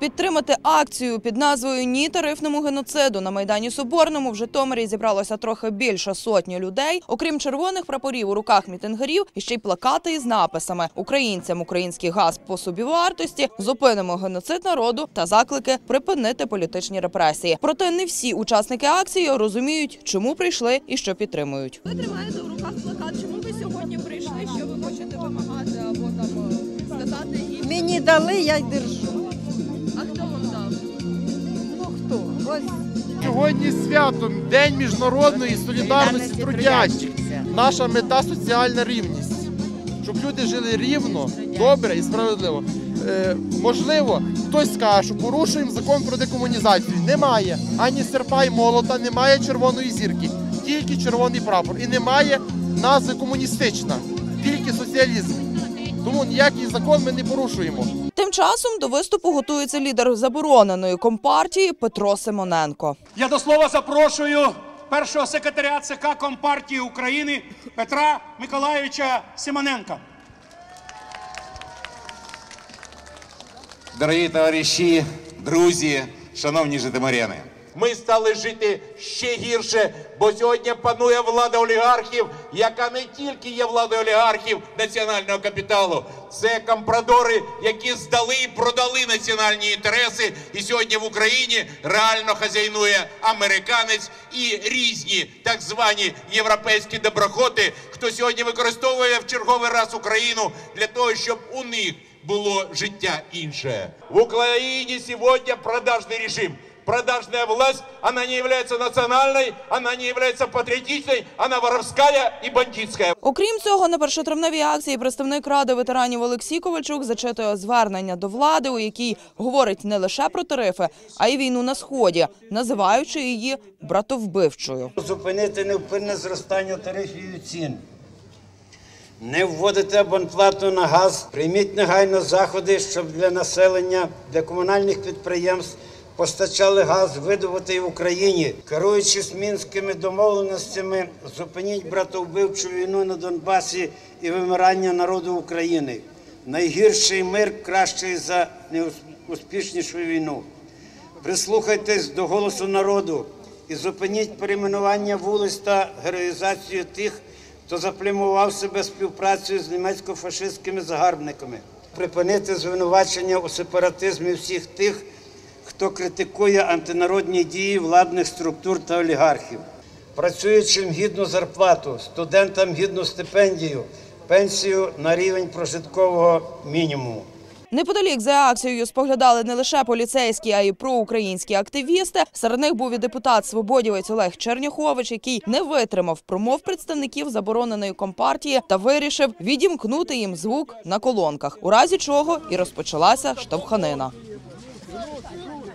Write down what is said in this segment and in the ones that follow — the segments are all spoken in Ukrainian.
Підтримати акцію під назвою Ні тарифному геноциду на майдані Соборному в Житомирі зібралося трохи більше сотні людей. Окрім червоних прапорів у руках мітингарів, і ще й плакати із написами Українцям український газ по собівартості, зупинимо геноцид народу та заклики припинити політичні репресії. Проте не всі учасники акції розуміють, чому прийшли і що підтримують. Ви тримаєте в руках плакат. Чому ви сьогодні прийшли? Що ви хочете вимагати або там е, сказати? Мені дали, я й держу. Сьогодні свято День міжнародної солідарності трудячих. Наша мета соціальна рівність. Щоб люди жили рівно, добре і справедливо. Е, можливо, хтось скаже, що порушуємо закон про декомунізацію. Немає ані серпа і молота, немає червоної зірки, тільки червоний прапор. І немає назви комуністична, тільки соціалізм. Тому ніякий закон ми не порушуємо. Тим часом до виступу готується лідер забороненої компартії Петро Симоненко. Я до слова запрошую першого секретаря ЦК Компартії України Петра Миколайовича Симоненка. Дорогі товариші, друзі, шановні житомиряни. Ми стали жити ще гірше, бо сьогодні панує влада олігархів, яка не тільки є владою олігархів національного капіталу, це компрадори, які здали і продали національні інтереси. І сьогодні в Україні реально хазяйнує американець і різні так звані європейські доброхоти, хто сьогодні використовує в черговий раз Україну для того, щоб у них було життя інше. В Украине сегодня продажный режим. Продажная власть, она не является национальной, она не является патриотичной, она воровская и бандитская. Окрім цього, на першотравневій акції представник ради ветеранів Олексій Ковальчук зачитує звернення до влади, у якій говорить не лише про тарифи, а й війну на сході, називаючи її братовбивчою. Зупинити невпинне зростання тарифів і цін. Не вводити абонплату на газ. Прийміть негайно заходи, щоб для населення, для комунальних підприємств постачали газ, видобутий в Україні. Керуючись мінськими домовленостями, зупиніть братовбивчу війну на Донбасі і вимирання народу України. Найгірший мир кращий за неуспішнішу війну. Прислухайтесь до голосу народу і зупиніть перейменування вулиць та героїзацію тих, хто заплямував себе співпрацею з німецько-фашистськими загарбниками. Припинити звинувачення у сепаратизмі всіх тих, хто критикує антинародні дії владних структур та олігархів. Працюючим гідну зарплату, студентам гідну стипендію, пенсію на рівень прожиткового мінімуму. Неподалік за акцією споглядали не лише поліцейські, а й проукраїнські активісти. Серед них був і депутат свободівець Олег Черняхович, який не витримав промов представників забороненої компартії та вирішив відімкнути їм звук на колонках, у разі чого і розпочалася штовханина.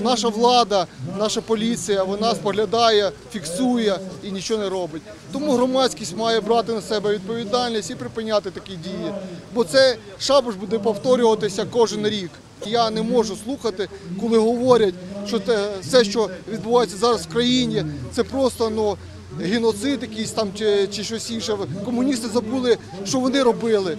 Наша влада, наша поліція, вона споглядає, фіксує і нічого не робить. Тому громадськість має брати на себе відповідальність і припиняти такі дії. Бо це шабаш буде повторюватися кожен рік. Я не можу слухати, коли говорять, що те, все, що відбувається зараз в країні, це просто ну, геноцид якийсь там чи, чи щось інше. Комуністи забули, що вони робили.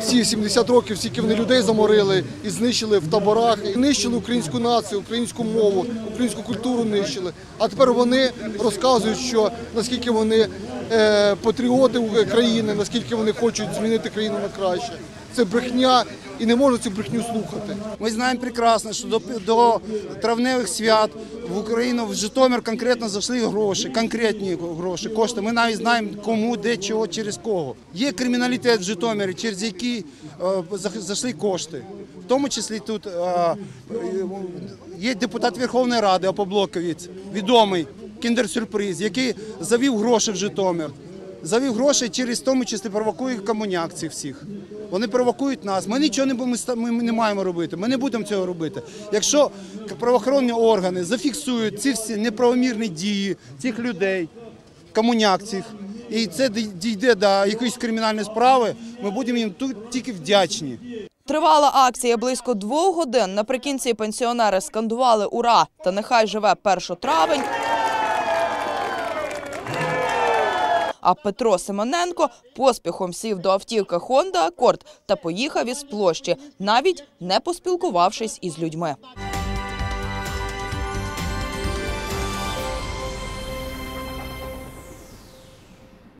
Всі 70 років, скільки вони людей заморили і знищили в таборах, і нищили українську націю, українську мову, українську культуру нищили. А тепер вони розказують, що наскільки вони е, патріоти країни, наскільки вони хочуть змінити країну на краще. Це брехня, і не можна цю брехню слухати. Ми знаємо прекрасно, що до, до травневих свят в Україну, в Житомир конкретно зайшли гроші, конкретні гроші, кошти. Ми навіть знаємо, кому, де, чого, через кого. Є криміналітет в Житомирі, через який е, зайшли кошти. В тому числі тут е, є депутат Верховної Ради Опоблоковець, відомий кіндер-сюрприз, який завів гроші в Житомир. Завів гроші через тому числі провокує комуняк цих всіх. Вони провокують нас. Ми нічого не, ми, не маємо робити. Ми не будемо цього робити. Якщо правоохоронні органи зафіксують ці всі неправомірні дії цих людей, комуняк цих, і це дійде до якоїсь кримінальної справи, ми будемо їм тут тільки вдячні. Тривала акція близько двох годин. Наприкінці пенсіонери скандували «Ура!» та «Нехай живе 1 А Петро Семененко поспіхом сів до автівки Honda Accord та поїхав із площі, навіть не поспілкувавшись із людьми.